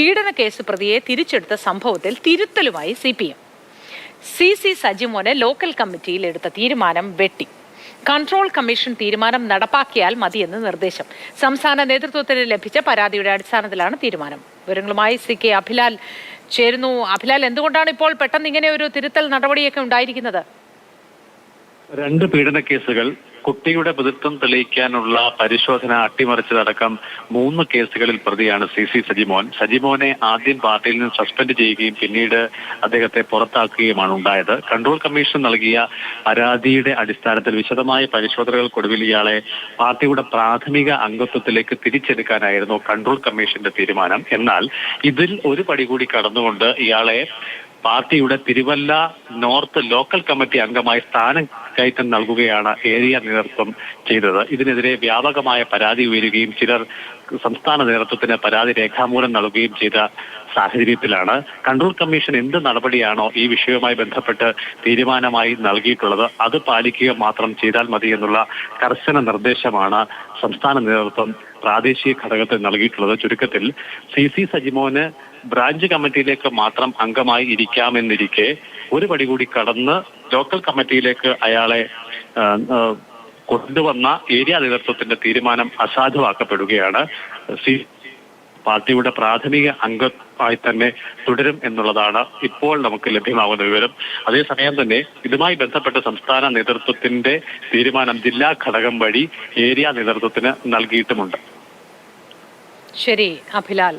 പീഡന കേസ് പ്രതിയെ തിരിച്ചെടുത്ത സംഭവത്തിൽ തിരുത്തലുമായി C P M. C C സജിമോനെ local കമ്മിറ്റിയിൽ എടുത്ത തീരുമാനം വെട്ടി. കൺട്രോൾ കമ്മീഷൻ തീരുമാനം നടപ്പാക്കിയാൽ മതിയെന്ന് നിർദ്ദേശം. സംസ്ഥാന നേതൃത്വത്തിന് ലഭിച്ച പരാതിയുടെ അടിസ്ഥാനത്തിലാണ് തീരുമാനം. വിവരങ്ങളുമായി സി കെ അഭിലാൽ ചേരുന്നു. അഭിലാൽ എന്തുകൊണ്ടാണ് ഇപ്പോൾ പെട്ടെന്ന് ഇങ്ങനെ ഒരു തിരുത്തൽ നടപടിയൊക്കെ ഉണ്ടായിരിക്കുന്നത്? രണ്ട് പീഡന കേസുകൾ കുട്ടിയുടെ പിതൃത്വം തെളിയിക്കാനുള്ള പരിശോധന അട്ടിമറിച്ചതടക്കം മൂന്ന് കേസുകളിൽ പ്രതിയാണ് സി സി സജിമോൻ. സജിമോനെ ആദ്യം പാർട്ടിയിൽ നിന്ന് സസ്പെൻഡ് ചെയ്യുകയും പിന്നീട് അദ്ദേഹത്തെ പുറത്താക്കുകയുമാണ് ഉണ്ടായത്. കൺട്രോൾ കമ്മീഷൻ നൽകിയ പരാതിയുടെ അടിസ്ഥാനത്തിൽ വിശദമായ പരിശോധനകൾക്കൊടുവിൽ ഇയാളെ പാർട്ടിയുടെ പ്രാഥമിക അംഗത്വത്തിലേക്ക് തിരിച്ചെടുക്കാനായിരുന്നു കൺട്രോൾ കമ്മീഷന്റെ തീരുമാനം. എന്നാൽ ഇതിൽ ഒരു പടി കൂടി കടന്നുകൊണ്ട് ഇയാളെ പാർട്ടിയുടെ തിരുവല്ല നോർത്ത് ലോക്കൽ കമ്മിറ്റി അംഗമായി സ്ഥാനം കയറ്റം നൽകുകയാണ് ഏരിയ നേതൃത്വം ചെയ്തത്. ഇതിനെതിരെ വ്യാപകമായ പരാതി ഉയരുകയും ചിലർ സംസ്ഥാന നേതൃത്വത്തിന് പരാതി രേഖാമൂലം നൽകുകയും ചെയ്ത സാഹചര്യത്തിലാണ്. കൺട്രോൾ കമ്മീഷൻ എന്ത് നടപടിയാണോ ഈ വിഷയവുമായി ബന്ധപ്പെട്ട് തീരുമാനമായി നൽകിയിട്ടുള്ളത് അത് പാലിക്കുക മാത്രം ചെയ്താൽ മതി എന്നുള്ള കർശന നിർദ്ദേശമാണ് സംസ്ഥാന നേതൃത്വം പ്രാദേശിക ഘടകത്തിൽ നൽകിയിട്ടുള്ളത്. ചുരുക്കത്തിൽ സി സി സജിമോന് ബ്രാഞ്ച് കമ്മിറ്റിയിലേക്ക് മാത്രം അംഗമായി ഇരിക്കാമെന്നിരിക്കെ ഒരു പടി കൂടി കടന്ന് ലോക്കൽ കമ്മിറ്റിയിലേക്ക് അയാളെ കൊണ്ടുവന്ന ഏരിയ നേതൃത്വത്തിന്റെ തീരുമാനം അസാധുവാക്കപ്പെടുകയാണ്. സി പാർട്ടിയുടെ പ്രാഥമിക അംഗമായി തന്നെ തുടരും എന്നുള്ളതാണ് ഇപ്പോൾ നമുക്ക് ലഭ്യമാകുന്ന വിവരം. അതേസമയം തന്നെ ഇതുമായി ബന്ധപ്പെട്ട സംസ്ഥാന നേതൃത്വത്തിന്റെ തീരുമാനം ജില്ലാ ഘടകം വഴി ഏരിയ നേതൃത്വത്തിന് നൽകിയിട്ടുമുണ്ട്. ശരി അഭിലാൽ.